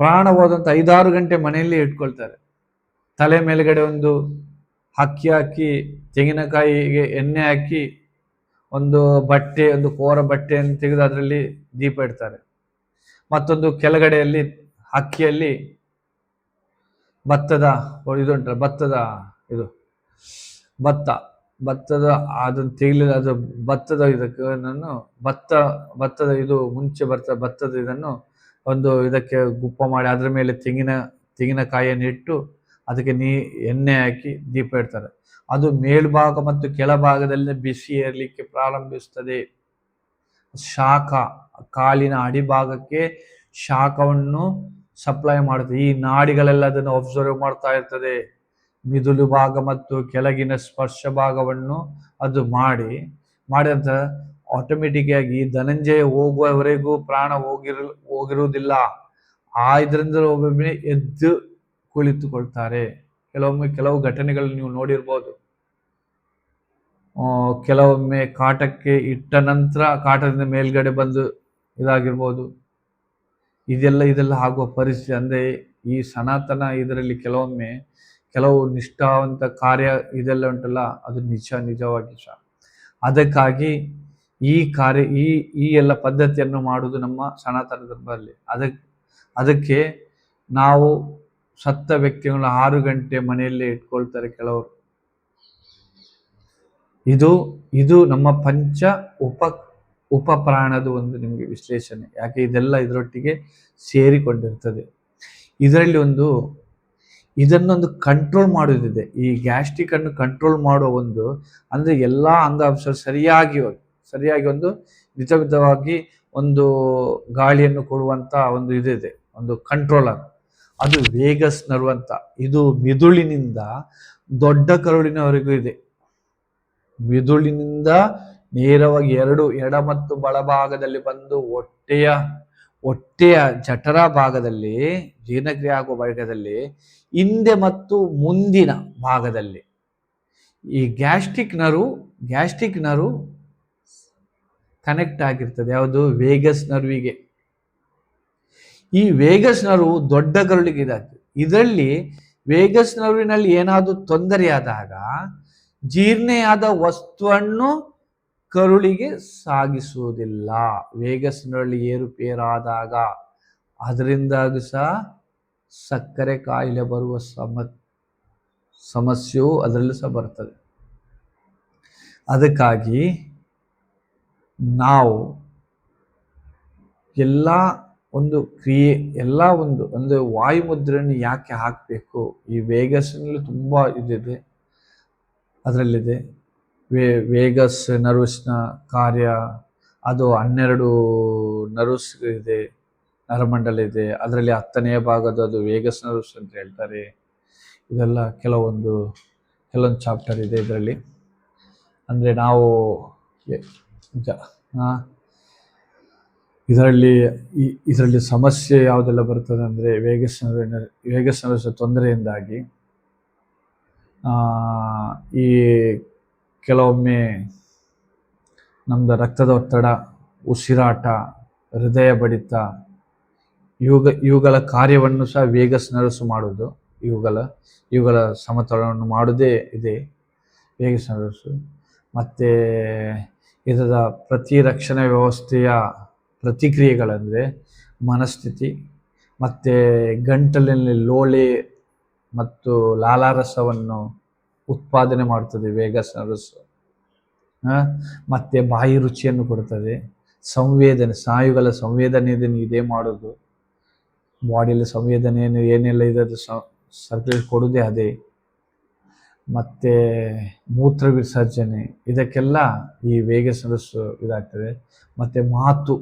ಪ್ರಾಣ ಹೋದಂಥ ಐದಾರು ಗಂಟೆ ಮನೆಯಲ್ಲಿ ಇಟ್ಕೊಳ್ತಾರೆ. ತಲೆ ಮೇಲ್ಗಡೆ ಒಂದು ಹಕ್ಕಿ ಹಾಕಿ, ತೆಂಗಿನಕಾಯಿಗೆ ಎಣ್ಣೆ ಹಾಕಿ, ಒಂದು ಬಟ್ಟೆ, ಒಂದು ಕೋರ ಬಟ್ಟೆಯನ್ನು ತೆಗೆದು ಅದರಲ್ಲಿ ದೀಪ ಇಡ್ತಾರೆ. ಮತ್ತೊಂದು ಕೆಳಗಡೆಯಲ್ಲಿ ಅಕ್ಕಿಯಲ್ಲಿ ಭತ್ತದ ಇದು ಉಂಟಲ್ಲ, ಭತ್ತದ ಇದು. ಭತ್ತ, ಭತ್ತದ, ಅದನ್ನು ತೆಗಿಲಿಲ್ಲ ಅದು ಭತ್ತದ ಇದಕ್ಕೆ ನಾನು ಭತ್ತ, ಭತ್ತದ ಇದು ಮುಂಚೆ ಬರ್ತಾ ಭತ್ತದ ಇದನ್ನು ಒಂದು ಇದಕ್ಕೆ ಗುಪ್ಪ ಮಾಡಿ ಅದರ ಮೇಲೆ ತೆಂಗಿನ ತೆಂಗಿನಕಾಯಿಯನ್ನು ಇಟ್ಟು ಅದಕ್ಕೆ ನೀ, ಎಣ್ಣೆ ಹಾಕಿ ದೀಪ ಇಡ್ತಾರೆ. ಅದು ಮೇಲ್ಭಾಗ ಮತ್ತು ಕೆಳಭಾಗದಲ್ಲಿ ಬಿಸಿ ಏರ್ಲಿಕ್ಕೆ ಪ್ರಾರಂಭಿಸುತ್ತದೆ. ಶಾಖ, ಕಾಲಿನ ಅಡಿಭಾಗಕ್ಕೆ ಶಾಖವನ್ನು ಸಪ್ಲೈ ಮಾಡುತ್ತೆ. ಈ ನಾಡಿಗಳೆಲ್ಲ ಅದನ್ನು ಅಬ್ಸರ್ವ್ ಮಾಡ್ತಾ ಇರ್ತದೆ. ಮಿದುಲು ಭಾಗ ಮತ್ತು ಕೆಳಗಿನ ಸ್ಪರ್ಶ ಭಾಗವನ್ನು ಅದು ಮಾಡಿ ಮಾಡಿದಂತ ಆಟೋಮೆಟಿಕ್ ಆಗಿ ಧನಂಜಯ ಹೋಗುವವರೆಗೂ ಪ್ರಾಣ ಹೋಗಿರು, ಹೋಗಿರುವುದಿಲ್ಲ. ಆ ಇದರಿಂದ ಎದ್ದು ಕುಳಿತುಕೊಳ್ತಾರೆ. ಕೆಲವೊಮ್ಮೆ ಕೆಲವು ಘಟನೆಗಳು ನೀವು ನೋಡಿರ್ಬೋದು. ಕೆಲವೊಮ್ಮೆ ಕಾಟಕ್ಕೆ ಇಟ್ಟ ನಂತರ ಕಾಟದಿಂದ ಮೇಲ್ಗಡೆ ಬಂದು ಇದಾಗಿರ್ಬೋದು. ಇದೆಲ್ಲ ಇದೆಲ್ಲ ಆಗುವ ಪರಿಸ್ಥಿತಿ ಅಂದರೆ ಈ ಸನಾತನ ಇದರಲ್ಲಿ ಕೆಲವೊಮ್ಮೆ ಕೆಲವು ನಿಷ್ಠಾವಂತ ಕಾರ್ಯ ಇದೆಲ್ಲ ಉಂಟಲ್ಲ, ಅದು ನಿಜ, ನಿಜವಾಗಿ ಸಹ. ಅದಕ್ಕಾಗಿ ಈ ಕಾರ್ಯ, ಈ ಈ ಎಲ್ಲ ಪದ್ಧತಿಯನ್ನು ಮಾಡುವುದು ನಮ್ಮ ಸನಾತನ ಧರ್ಮದಲ್ಲಿ. ಅದಕ್ಕೆ ಅದಕ್ಕೆ ನಾವು ಸತ್ತ ವ್ಯಕ್ತಿಗಳನ್ನ ಆರು ಗಂಟೆ ಮನೆಯಲ್ಲೇ ಇಟ್ಕೊಳ್ತಾರೆ ಕೆಲವರು. ಇದು ಇದು ನಮ್ಮ ಪಂಚ ಉಪ ಉಪಪ್ರಾಣದ ಒಂದು ನಿಮಗೆ ವಿಶ್ಲೇಷಣೆ. ಯಾಕೆ ಇದೆಲ್ಲ ಇದರೊಟ್ಟಿಗೆ ಸೇರಿಕೊಂಡಿರ್ತದೆ. ಇದರಲ್ಲಿ ಒಂದು, ಇದನ್ನೊಂದು ಕಂಟ್ರೋಲ್ ಮಾಡೋದಿದೆ. ಈ ಗ್ಯಾಸ್ಟ್ರಿಕ್ ಅನ್ನು ಕಂಟ್ರೋಲ್ ಮಾಡುವ ಒಂದು, ಅಂದ್ರೆ ಎಲ್ಲಾ ಅಂಗಾಂಶ ಸರಿಯಾಗಿ ಸರಿಯಾಗಿ ಒಂದು ಮಿತಮಿತವಾಗಿ ಒಂದು ಗಾಳಿಯನ್ನು ಕೊಡುವಂತ ಒಂದು ಇದಿದೆ. ಒಂದು ಕಂಟ್ರೋಲರ್ ಅದು ವೇಗಸ್ ನರ್ವ್ ಇದು ಮಿದುಳಿನಿಂದ ದೊಡ್ಡ ಕರುಳಿನವರೆಗೂ ಇದೆ. ಮಿದುಳಿನಿಂದ ನೇರವಾಗಿ ಎರಡು ಎಡ ಮತ್ತು ಬಲಭಾಗದಲ್ಲಿ ಬಂದು ಹೊಟ್ಟೆಯ ಹೊಟ್ಟೆಯ ಜಠರ ಭಾಗದಲ್ಲಿ, ಜೀರ್ಣಕ್ರಿಯೆ ಆಗುವ ಭಾಗದಲ್ಲಿ, ಹಿಂದೆ ಮತ್ತು ಮುಂದಿನ ಭಾಗದಲ್ಲಿ. ಈ ಗ್ಯಾಸ್ಟ್ರಿಕ್ ನರು ಗ್ಯಾಸ್ಟ್ರಿಕ್ ನರು ಕನೆಕ್ಟ್ ಆಗಿರ್ತದೆ. ಯಾವುದು? ವೇಗಸ್ ನರ್ವಿಗೆ. ಈ ವೇಗಸ್ ನರ್ವು ದೊಡ್ಡ ಕರುಳಿಗೆ ಇದಾಗ್ತದೆ. ಇದರಲ್ಲಿ ವೇಗಸ್ ನರ್ವಿನಲ್ಲಿ ಏನಾದರೂ ತೊಂದರೆಯಾದಾಗ ಜೀರ್ಣೆಯಾದ ವಸ್ತುವನ್ನು ಕರುಳಿಗೆ ಸಾಗಿಸುವುದಿಲ್ಲ. ವೇಗಸ್ನಲ್ಲಿ ಏರುಪೇರಾದಾಗ ಅದರಿಂದಾಗಿ ಸಹ ಸಕ್ಕರೆ ಕಾಯಿಲೆ ಬರುವ ಸಮ, ಸಮಸ್ಯೆಯು ಅದರಲ್ಲೂ ಸಹ ಬರ್ತದೆ. ಅದಕ್ಕಾಗಿ ನಾವು ಎಲ್ಲ ಒಂದು ಕ್ರಿಯೆ, ಎಲ್ಲ ಒಂದು ಅಂದರೆ ವಾಯುಮುದ್ರೆಯನ್ನು ಯಾಕೆ ಹಾಕಬೇಕು? ಈ ವೇಗಸ್ನಲ್ಲಿ ತುಂಬ ಇದಿದೆ, ಅದರಲ್ಲಿದೆ. ವೇ, ವೇಗಸ್ ನರ್ವಸ್ನ ಕಾರ್ಯ, ಅದು ಹನ್ನೆರಡು ನರ್ವ್ಸ್ ಇದೆ, ನರಮಂಡಲ ಇದೆ. ಅದರಲ್ಲಿ ಹತ್ತನೆಯ ಭಾಗದ ಅದು ವೇಗಸ್ ನರ್ವ್ಸ್ ಅಂತ ಹೇಳ್ತಾರೆ. ಇದೆಲ್ಲ ಕೆಲವೊಂದು ಕೆಲವೊಂದು ಚಾಪ್ಟರ್ ಇದೆ ಇದರಲ್ಲಿ. ಅಂದರೆ ನಾವು ಇದರಲ್ಲಿ ಇದರಲ್ಲಿ ಸಮಸ್ಯೆ ಯಾವುದೆಲ್ಲ ಬರ್ತದೆ ಅಂದರೆ ವೇಗಸ್ ವೇಗಸ್ ನರ್ವ್ಸ್ ತೊಂದರೆಯಿಂದಾಗಿ ಈ ಕೆಲವೊಮ್ಮೆ ನಮ್ಮದು ರಕ್ತದ ಒತ್ತಡ, ಉಸಿರಾಟ, ಹೃದಯ ಬಡಿತ ಇವುಗ ಇವುಗಳ ಕಾರ್ಯವನ್ನು ಸಹ ವೇಗಸ್ ನರ್ವ್ಸ್ ಮಾಡುವುದು. ಇವುಗಳ ಇವುಗಳ ಸಮತೋಲನವನ್ನು ಮಾಡುವುದೇ ಇದೆ. ವೇಗಸ್ ನರಸು ಮತ್ತು ಇದರ ಪ್ರತಿರಕ್ಷಣಾ ವ್ಯವಸ್ಥೆಯ ಪ್ರತಿಕ್ರಿಯೆಗಳಂದರೆ ಮನಸ್ಥಿತಿ, ಮತ್ತು ಗಂಟಲಿನಲ್ಲಿ ಲೋಳೆ ಮತ್ತು ಲಾಲಾರಸವನ್ನು ಉತ್ಪಾದನೆ ಮಾಡ್ತದೆ ವೇಗಸ್ ಸರಸ್ಸು ಮತ್ತು ಬಾಯಿ ರುಚಿಯನ್ನು ಕೊಡ್ತದೆ. ಸಂವೇದನೆ, ಸ್ನಾಯುಗಳ ಸಂವೇದನೆಯನ್ನು ಇದೇ ಮಾಡೋದು. ಬಾಡಿಯಲ್ಲಿ ಸಂವೇದನೆ ಏನು ಏನೆಲ್ಲ ಇದೆ ಅದು ಸರ್ಕ್ಯುಲೇಟ್ ಕೊಡೋದೇ ಅದೇ. ಮತ್ತು ಮೂತ್ರ ವಿಸರ್ಜನೆ, ಇದಕ್ಕೆಲ್ಲ ಈ ವೇಗ ಸರಸ್ಸು ಇದಾಗ್ತದೆ. ಮತ್ತು ಮಾತು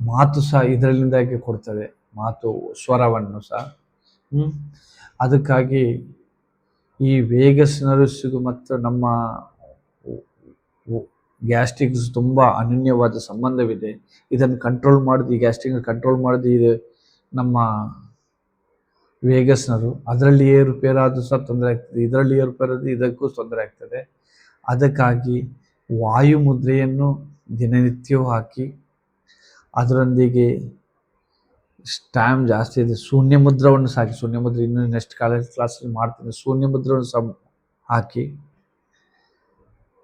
ಮಾತು ಸಹ ಇದರಲ್ಲಿಂದಾಗಿ ಕೊಡ್ತದೆ. ಮಾತು, ಸ್ವರವನ್ನು ಸಹ? ಅದಕ್ಕಾಗಿ ಈ ವೇಗಸ್ನರು ಸಿಗು ಮತ್ತು ನಮ್ಮ ಗ್ಯಾಸ್ಟ್ರಿಕ್ಸ್ ತುಂಬ ಅನನ್ಯವಾದ ಸಂಬಂಧವಿದೆ. ಇದನ್ನು ಕಂಟ್ರೋಲ್ ಮಾಡೋದು, ಈ ಗ್ಯಾಸ್ಟ್ರಿಕ್ ಕಂಟ್ರೋಲ್ ಮಾಡೋದು ಇದು ನಮ್ಮ ವೇಗಸ್ನರು ಅದರಲ್ಲಿ ಏರುಪೇರಾದರೂ ಸಹ ತೊಂದರೆ ಆಗ್ತದೆ. ಇದರಲ್ಲಿ ಏರುಪೇರಾದ್ರೆ ಇದಕ್ಕೂ ತೊಂದರೆ ಆಗ್ತದೆ. ಅದಕ್ಕಾಗಿ ವಾಯು ಮುದ್ರೆಯನ್ನು ದಿನನಿತ್ಯವೂ ಹಾಕಿ, ಅದರೊಂದಿಗೆ ಟೈಮ್ ಜಾಸ್ತಿ ಇದೆ. ಶೂನ್ಯ ಮುದ್ರವನ್ನು ಸಾಕಿ. ಶೂನ್ಯ ಮುದ್ರೆ ಇನ್ನು ನೆಕ್ಸ್ಟ್ ಕಾಲೇಜ್ ಕ್ಲಾಸಲ್ಲಿ ಮಾಡ್ತೀನಿ. ಶೂನ್ಯ ಮುದ್ರವನ್ನು ಸಹ ಹಾಕಿ,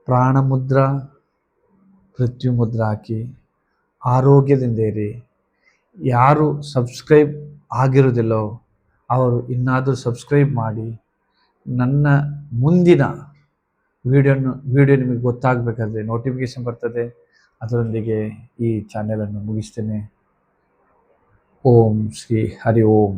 ಪ್ರಾಣ ಮುದ್ರ, ಪೃಥ್ವಿ ಮುದ್ರ ಹಾಕಿ, ಆರೋಗ್ಯದಿಂದ ಇರಿ. ಯಾರು ಸಬ್ಸ್ಕ್ರೈಬ್ ಆಗಿರೋದಿಲ್ಲೋ ಅವರು ಇನ್ನಾದರೂ ಸಬ್ಸ್ಕ್ರೈಬ್ ಮಾಡಿ. ನನ್ನ ಮುಂದಿನ ವಿಡಿಯೋನು ವಿಡಿಯೋ ನಿಮಗೆ ಗೊತ್ತಾಗಬೇಕಾದ್ರೆ ನೋಟಿಫಿಕೇಶನ್ ಬರ್ತದೆ. ಅದರೊಂದಿಗೆ ಈ ಚಾನೆಲನ್ನು ಮುಗಿಸ್ತೇನೆ. ಓಂ ಶ್ರೀ ಹರಿ ಓಂ